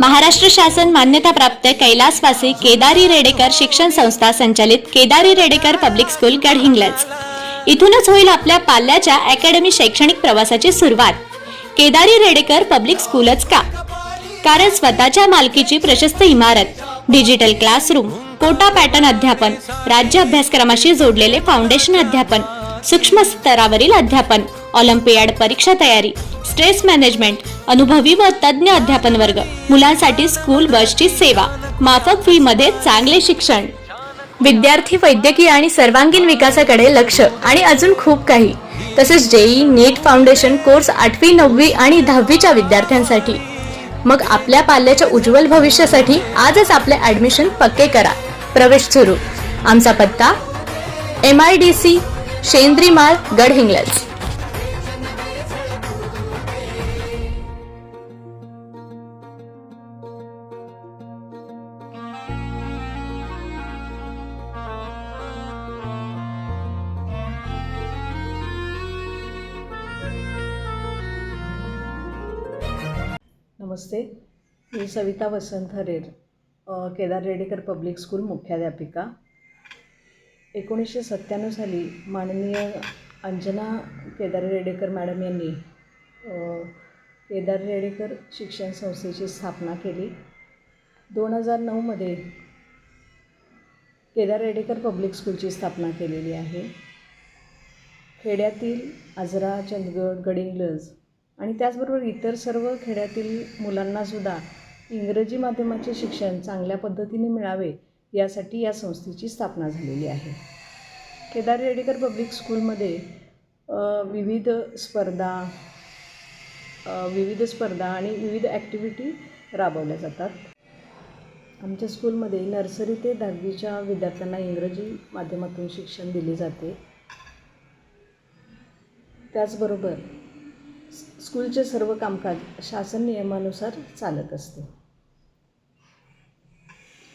महाराष्ट्र शासन मान्यताप्राप्त कैलासवासी केदारी रेडेकर शिक्षण संस्था संचालित केदारी रेडेकर पब्लिक स्कूल गडहिंग्लज. इथूनच होईल आपल्या पाल्याच्या अकॅडमी शैक्षणिक प्रवासाची सुरुवात. केदारी रेडेकर पब्लिक स्कूलच का? कारण स्वतःच्या मालकीची प्रशस्त इमारत डिजिटल क्लासरूम कोटा पॅटर्न अध्यापन राज्य अभ्यासक्रमाशी जोडलेले फाउंडेशन अध्यापन सूक्ष्म स्तरावरील अध्यापन ऑलिम्पियाड परीक्षा तयारी स्ट्रेस मॅनेजमेंट अनुभवी व तज्ज्ञ अध्यापन वर्ग. मुलांसाठी स्कूल बसची सेवा. माफक फी मध्ये चांगले शिक्षण. विद्यार्थी वैद्यकीय आणि सर्वांगीण विकासाकडे लक्ष आणि अजून खूप काही. तसेच जेई नीट फाउंडेशन कोर्स आठवी नववी आणि दहावीच्या विद्यार्थ्यांसाठी. मग आपल्या पाल्याच्या उज्ज्वल भविष्यासाठी आजच आपले ऍडमिशन पक्के करा. प्रवेश सुरू. आमचा पत्ता M I D C Shendri माळ गडहिंग्लज. नमस्ते. मी सविता वसंत हरेर केदार रेडेकर पब्लिक स्कूल मुख्याध्यापिका. एकोणीसशे सत्त्याण्णव साली माननीय अंजना केदार रेडेकर मॅडम यांनी केदार रेडेकर शिक्षण संस्थेची स्थापना केली. दोन हजार नऊमध्ये केदार रेडेकर पब्लिक स्कूलची स्थापना केलेली आहे. खेड्यातील आजरा चंदगड गडिंग्लज आणि त्याचबरोबर इतर सर्व खेड्यातील मुलांनासुद्धा इंग्रजी माध्यमाचे शिक्षण चांगल्या पद्धतीने मिळावे यासाठी या संस्थेची स्थापना झालेली आहे. केदार रेडेकर पब्लिक स्कूलमध्ये विविध स्पर्धा विविध स्पर्धा आणि विविध ॲक्टिव्हिटी राबवल्या जातात. आमच्या स्कूलमध्ये नर्सरी ते दहावीच्या विद्यार्थ्यांना इंग्रजी माध्यमातून शिक्षण दिले जाते. त्याचबरोबर स्कूलचे सर्व कामकाज शासन नियमानुसार चालत असते.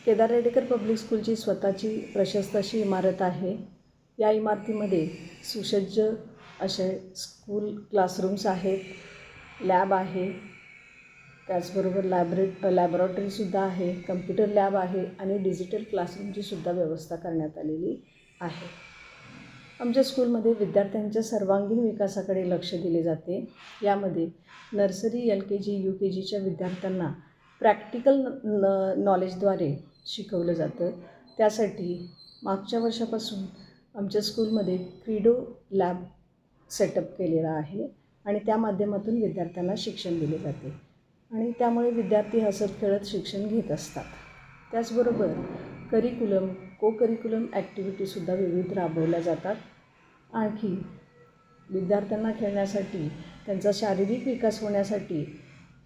केदार रेडेकर पब्लिक स्कूलची स्वतःची प्रशस्त अशी इमारत आहे. या इमारतीमध्ये सुसज्ज असे स्कूल क्लासरूम्स आहेत लॅब आहे त्याचबरोबर लॅबरे लॅबॉरेटरीसुद्धा आहे कम्प्युटर लॅब आहे आणि डिजिटल क्लासरूमची सुद्धा व्यवस्था करण्यात आलेली आहे. आमच्या स्कूलमध्ये विद्यार्थ्यांच्या सर्वांगीण विकासाकडे लक्ष दिले जाते. यामध्ये nursery L K G U K जीच्या विद्यार्थ्यांना प्रॅक्टिकल न नॉलेजद्वारे शिकवलं जातं. त्यासाठी मागच्या वर्षापासून आमच्या स्कूलमध्ये क्रीडो लॅब सेटअप केलेला आहे आणि त्या माध्यमातून विद्यार्थ्यांना शिक्षण दिले जाते. आणि त्यामुळे विद्यार्थी हसत खेळत शिक्षण घेत असतात. त्याचबरोबर करिक्युलम को करिक्युलम ॲक्टिव्हिटीसुद्धा विविध राबवल्या जातात. आणखी विद्यार्थ्यांना खेळण्यासाठी त्यांचा शारीरिक विकास होण्यासाठी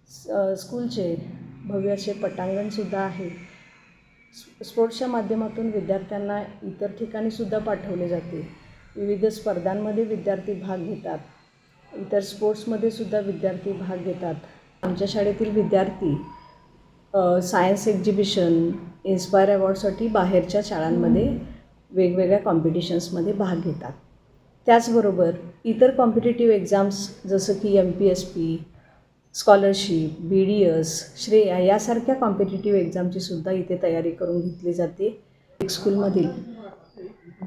स- स्कूलचे भव्य असे पटांगणसुद्धा आहे. स- स्पोर्ट्सच्या माध्यमातून विद्यार्थ्यांना इतर ठिकाणीसुद्धा पाठवले जाते. विविध स्पर्धांमध्ये विद्यार्थी भाग घेतात. इतर स्पोर्ट्समध्ये सुद्धा विद्यार्थी भाग घेतात. आमच्या शाळेतील विद्यार्थी सायन्स एक्झिबिशन इन्स्पायर अवॉर्डसाठी बाहेरच्या शाळांमध्ये वेगवेगळ्या कॉम्पिटिशन्समध्ये भाग घेतात. त्याचबरोबर इतर कॉम्पिटेटिव्ह एक्झाम्स जसं की M P S P scholarship B D S Shreya यासारख्या कॉम्पिटेटिव्ह एक्झामची सुद्धा इथे तयारी करून घेतली जाते. एक स्कूलमधील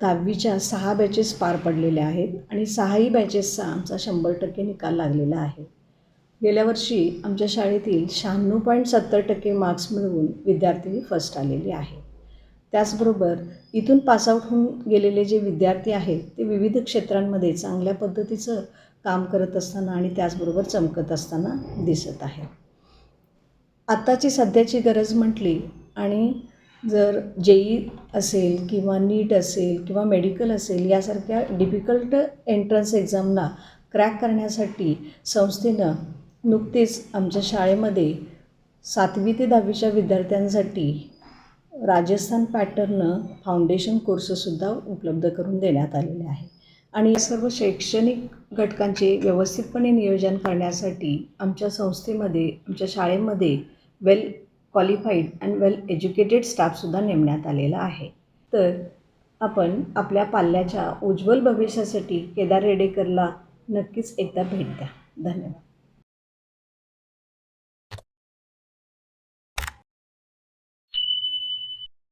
दहावीच्या सहा बॅचेस पार पडलेल्या आहेत आणि सहाही बॅचेसचा आमचा शंभर टक्के निकाल लागलेला आहे. गेल्या वर्षी आमच्या शाळेतील शहाण्णव पॉईंट सत्तर टक्के मार्क्स मिळवून विद्यार्थी फर्स्ट आलेले आहे त्याचबरोबर इथून पासआउट होऊन गेलेले जे विद्यार्थी आहेत ते विविध क्षेत्रांमध्ये चांगल्या पद्धतीचं काम करत असताना आणि त्याचबरोबर चमकत असताना दिसत आहे आत्ताची सध्याची गरज म्हटली आणि जर जेई असेल किंवा नीट असेल किंवा मेडिकल असेल यासारख्या डिफिकल्ट एंट्रन्स एक्झामला क्रॅक करण्यासाठी संस्थेनं नुकतेच आमच्या शाळेमध्ये सातवी ते दहावीच्या विद्यार्थ्यांसाठी राजस्थान पॅटर्न फाउंडेशन कोर्ससुद्धा उपलब्ध करून देण्यात आलेले आहे. आणि या सर्व शैक्षणिक घटकांचे व्यवस्थितपणे नियोजन करण्यासाठी आमच्या संस्थेमध्ये आमच्या शाळेमध्ये well qualified and well educated स्टाफसुद्धा नेमण्यात आलेला आहे. तर आपण आपल्या पाल्याच्या उज्ज्वल भविष्यासाठी केदार रेडेकरला नक्कीच एकदा भेट द्या. धन्यवाद.